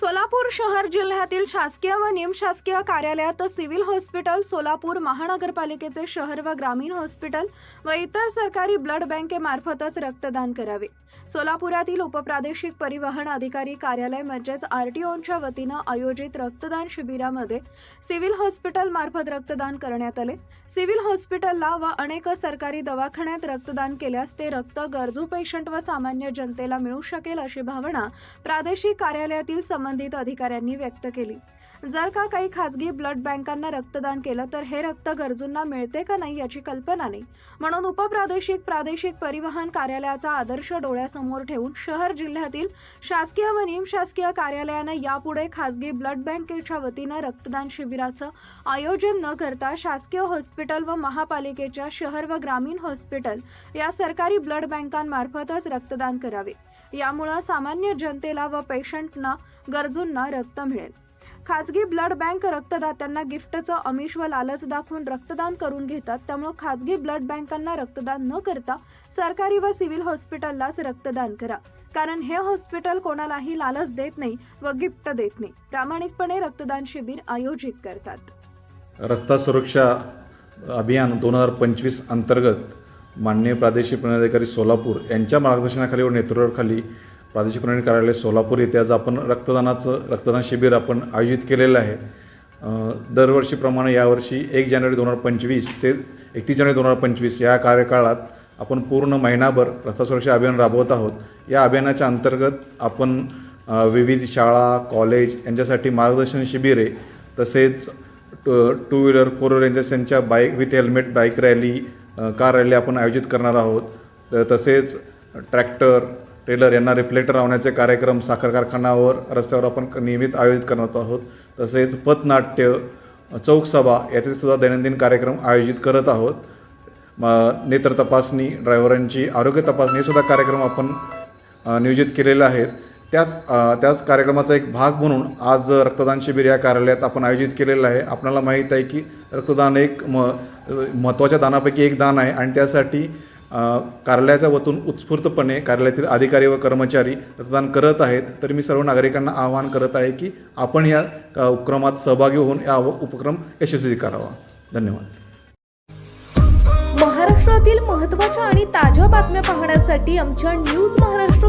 सोलापूर शहर जिल्ह्यातील शासकीय व निमशासकीय कार्यालयात सिव्हिल हॉस्पिटल सोलापूर महानगरपालिकेचे शहर व ग्रामीण हॉस्पिटल व इतर सरकारी ब्लड बँकेमार्फतच रक्तदान करावे. सोलापुरातील उपप्रादेशिक परिवहन अधिकारी कार्यालय म्हणजेच आर टी ओच्या वतीनं आयोजित रक्तदान शिबिरामध्ये सिव्हिल हॉस्पिटल मार्फत रक्तदान करण्यात आले. सिव्हिल हॉस्पिटलला व अनेक सरकारी दवाखान्यात रक्तदान केल्यास ते रक्त गरजू पेशंट व सामान्य जनतेला मिळू शकेल अशी भावना प्रादेशिक कार्यालयातील संबंधित अधिकाऱ्यांनी व्यक्त केली. जर का काही खाजगी ब्लड बँकांना रक्तदान केलं तर हे रक्त गरजूंना मिळते का नाही याची कल्पना नाही. म्हणून उपप्रादेशिक प्रादेशिक परिवहन कार्यालयाचा आदर्श डोळ्यासमोर ठेवून शहर जिल्ह्यातील शासकीय व निमशासकीय कार्यालयानं यापुढे खाजगी ब्लड बँकेच्या वतीनं रक्तदान शिबिराचं आयोजन न करता शासकीय हॉस्पिटल व महापालिकेच्या शहर व ग्रामीण हॉस्पिटल या सरकारी ब्लड बँकांमार्फतच रक्तदान करावे. यामुळं सामान्य जनतेला व पेशंटना गरजूंना रक्त मिळेल. खाजगी ब्लड बँक रक्तदात्यांना गिफ्टचं अमिष व लालच दाखवून रक्तदान करून घेतात. त्यामुळे खाजगी ब्लड बँकांना रक्तदान न करता सरकारी व सिव्हिल हॉस्पिटललाच रक्तदान करा. कारण हे हॉस्पिटल कोणालाही लालच देत नाही व गिफ्ट देत नाही. प्रामाणिकपणे रक्तदान शिबिर आयोजित करतात. रस्ता सुरक्षा अभियान दोन हजार पंचवीस अंतर्गत माननीय प्रादेशिक पुण्याधिकारी सोलापूर यांच्या मार्गदर्शनाखाली व नेतृत्वाखाली प्रादेशिक पुणे कार्यालय सोलापूर येथे आज आपण रक्तदानाचं रक्तदान शिबिर आपण आयोजित केलेलं आहे. दरवर्षीप्रमाणे यावर्षी एक जानेवारी दोन हजार पंचवीस ते एकतीस जानेवारी दोन हजार पंचवीस या कार्यकाळात आपण पूर्ण महिनाभर रस्ता सुरक्षा अभियान राबवत आहोत. या अभियानाच्या अंतर्गत आपण विविध शाळा कॉलेज यांच्यासाठी मार्गदर्शन शिबिरे तसेच two two wheeler four wheeler यांच्या त्यांच्या bike with helmet bike rally car rally आपण आयोजित करणार आहोत. त- तसेच ट्रॅक्टर टेलर यांना रिफ्लेक्टर लावण्याचे कार्यक्रम साखर कारखान्यावर रस्त्यावर आपण नियमित आयोजित करत आहोत. तसेच पथनाट्य चौकसभा याचे सुद्धा दैनंदिन कार्यक्रम आयोजित करत आहोत. नेत्र तपासणी ड्रायव्हरांची आरोग्य तपासणी हे सुद्धा कार्यक्रम आपण नियोजित केलेले आहेत. त्याच त्याच कार्यक्रमाचा एक भाग म्हणून आज रक्तदान शिबिर या कार्यालयात आपण आयोजित केलेलं आहे. आपल्याला माहीत आहे की रक्तदान एक म महत्त्वाच्या दानापैकी एक दान आहे आणि त्यासाठी कार्यालयाच्या वतून उत्स्फूर्तपणे कार्यालयातील अधिकारी व कर्मचारी रक्तदान करत आहेत. तर मी सर्व नागरिकांना आवाहन करत आहे की आपण या उपक्रमात सहभागी होऊन या उपक्रम यशस्वी करावा. धन्यवाद. महाराष्ट्रातील महत्त्वाच्या आणि ताज्या बातम्या पाहण्यासाठी आमच्या न्यूज महाराष्ट्र